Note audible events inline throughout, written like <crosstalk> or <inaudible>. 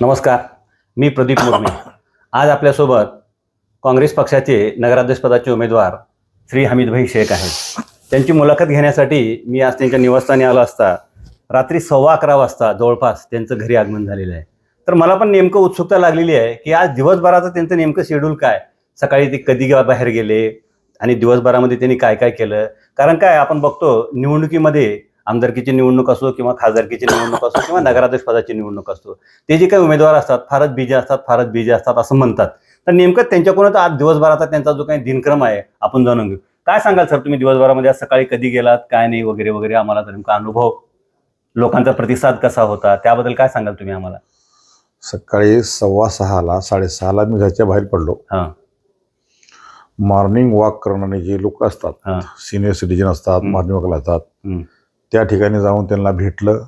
नमस्कार मी प्रदीप मुर्मी आज आपल्यासोबत काँग्रेस पक्षाचे नगराध्यक्षपदाचे उमेदवार श्री हमीदभाई शेख आहेत. त्यांची मुलाखत घेण्यासाठी मी आज त्यांच्या निवासस्थानी आलो असता रात्री सव्वा अकरा वाजता जवळपास त्यांचं घरी आगमन झालेलं आहे. तर मला पण नेमकं उत्सुकता लागलेली आहे की आज दिवसभराचं त्यांचं नेमकं शेड्यूल काय? सकाळी ते कधी बाहेर गेले? आणि दिवसभरामध्ये त्यांनी काय काय केलं? कारण काय आपण बघतो निवडणुकीमध्ये आमदारकीची निवडणूक असो किंवा खासदारकीची निवडणूक असो किंवा नगराध्यक्ष पदाची निवडणूक असो ते जे काही उमेदवार असतात फारच बिजी असतात फारच बिजी असतात असं म्हणतात. तर नेमकं त्यांच्याकडून आज दिवसभराचा त्यांचा जो काही दिनक्रम आहे आपण जाणून घेऊ. काय सांगाल सर तुम्ही दिवसभरामध्ये? आज सकाळी कधी गेलात? काय नाही? वगैरे वगैरे आम्हाला तर नेमका अनुभव लोकांचा प्रतिसाद कसा होता? त्याबद्दल काय सांगाल तुम्ही आम्हाला? सकाळी सव्वा सहाला साडेसहाला मी घरच्या बाहेर पडलो. मॉर्निंग वॉक करणारे जे लोक असतात सिनियर सिटीजन असतात. मॉर्निंग वॉकला हं. त्या ठिकाणी जाऊन त्यांना भेटलं.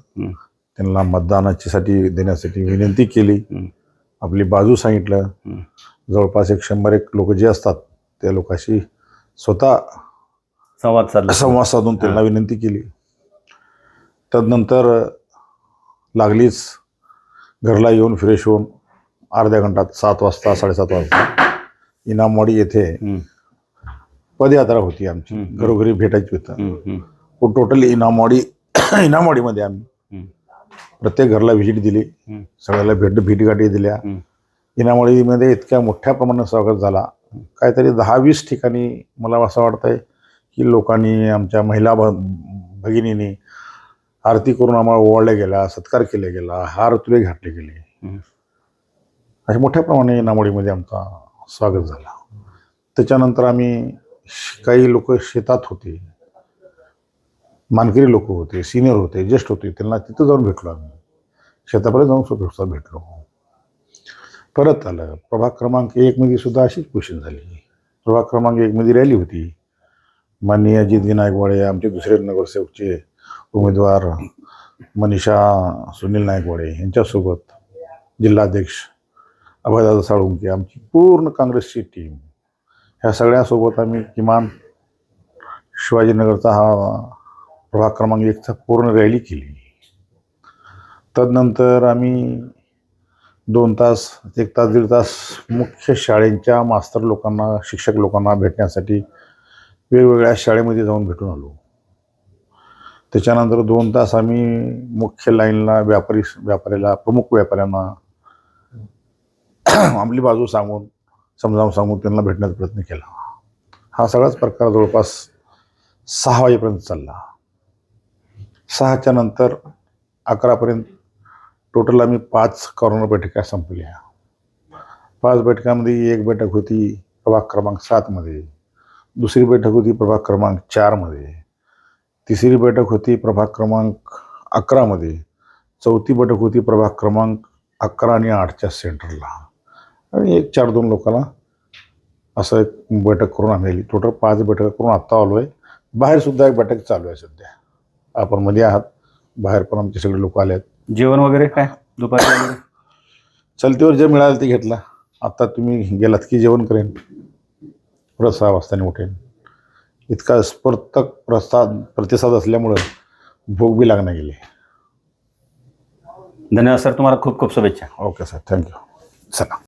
त्यांना मतदानाची साठी देण्यासाठी विनंती केली. आपली बाजू सांगितलं. जवळपास एक शंभर एक लोक जे असतात त्या लोकांशी स्वतः संवाद साधला संवाद साधून त्यांना विनंती केली तदनंतर लागलीच घरला येऊन फ्रेश होऊन अर्ध्या घंटात सात वाजता साडेसात वाजता इनामवाडी येथे. पदयात्रा होती आमची. घरोघरी भेटायची होतं. टोटली इनामवाडी <coughs> इनामवाडीमध्ये आम्ही. प्रत्येक घरला व्हिजिट दिली. सगळ्याला भेट भेटीगाठी दिल्या. इनामवाडीमध्ये इतक्या मोठ्या प्रमाणात स्वागत झाला काहीतरी दहा वीस ठिकाणी मला असं वाटतंय की लोकांनी आमच्या महिला भगिनींनी आरती करून आम्हाला ओवाळल्या गेल्या सत्कार केला गेला हार तुले घातले गेले. अशा मोठ्या प्रमाणे इनामवाडीमध्ये आमचा स्वागत झाला त्याच्यानंतर आम्ही काही लोक शेतात होते मानकरी लोक होते सिनियर होते ज्येष्ठ होते त्यांना तिथं जाऊन भेटलो आम्ही. शेतापर्यंत जाऊन स्वतः भेटलो. परत आलं. प्रभाग क्रमांक एकमध्ये सुद्धा अशीच पोषण झाली. प्रभाग क्रमांक एकमध्ये रॅली होती. माननीय अजित नायकवाडे आमचे दुसरे नगरसेवकचे उमेदवार मनीषा सुनील नायकवाडे यांच्यासोबत जिल्हाध्यक्ष अभयदादा साळुंके आमची पूर्ण काँग्रेसची टीम ह्या सगळ्यासोबत आम्ही किमान शिवाजीनगरचा हा प्रभाग क्रमांक एकचा पूर्ण रॅली केली. तदनंतर आम्ही दोन तास एक तास दीड तास मुख्य शाळेंच्या मास्तर लोकांना शिक्षक लोकांना भेटण्यासाठी वेगवेगळ्या शाळेमध्ये जाऊन भेटून आलो. त्याच्यानंतर दोन तास आम्ही मुख्य लाईनला व्यापारी व्यापाऱ्याला प्रमुख व्यापाऱ्यांना आपली बाजू सांगून समजावून सांगून त्यांना भेटण्याचा प्रयत्न केला. हा सगळाच प्रकार जवळपास सहा वाजेपर्यंत चालला. सहाच्या नंतर अकरापर्यंत टोटल आम्ही पाच कॉर्नर बैठका संपल्या. पाच बैठकामध्ये एक बैठक होती प्रभाग क्रमांक सातमध्ये दुसरी बैठक होती प्रभाग क्रमांक चारमध्ये तिसरी बैठक होती प्रभाग क्रमांक अकरामध्ये चौथी बैठक होती प्रभाग क्रमांक अकरा आणि आठच्या सेंटरला आणि एक चार दोन लोकांना असं एक बैठक करून आम्ही आली टोटल पाच बैठका करून आत्ता आलो आहे बाहेरसुद्धा एक बैठक चालू आहे सध्या. आपण मध्ये आहात. बाहेर पण आमचे सगळे लोक आले आहेत जेवण वगैरे काय? दुपारी वगैरे? चलतीवर जे मिळालं ते घेतलं. आत्ता तुम्ही गेलात की जेवण करेन. परत सहा वाजताने उठेन. इतका स्पर्धक प्रसाद प्रतिसाद असल्यामुळं भोग बी लागणार गेले. धन्यवाद सर. तुम्हाला खूप खूप शुभेच्छा. Okay sir. Thank you. चला.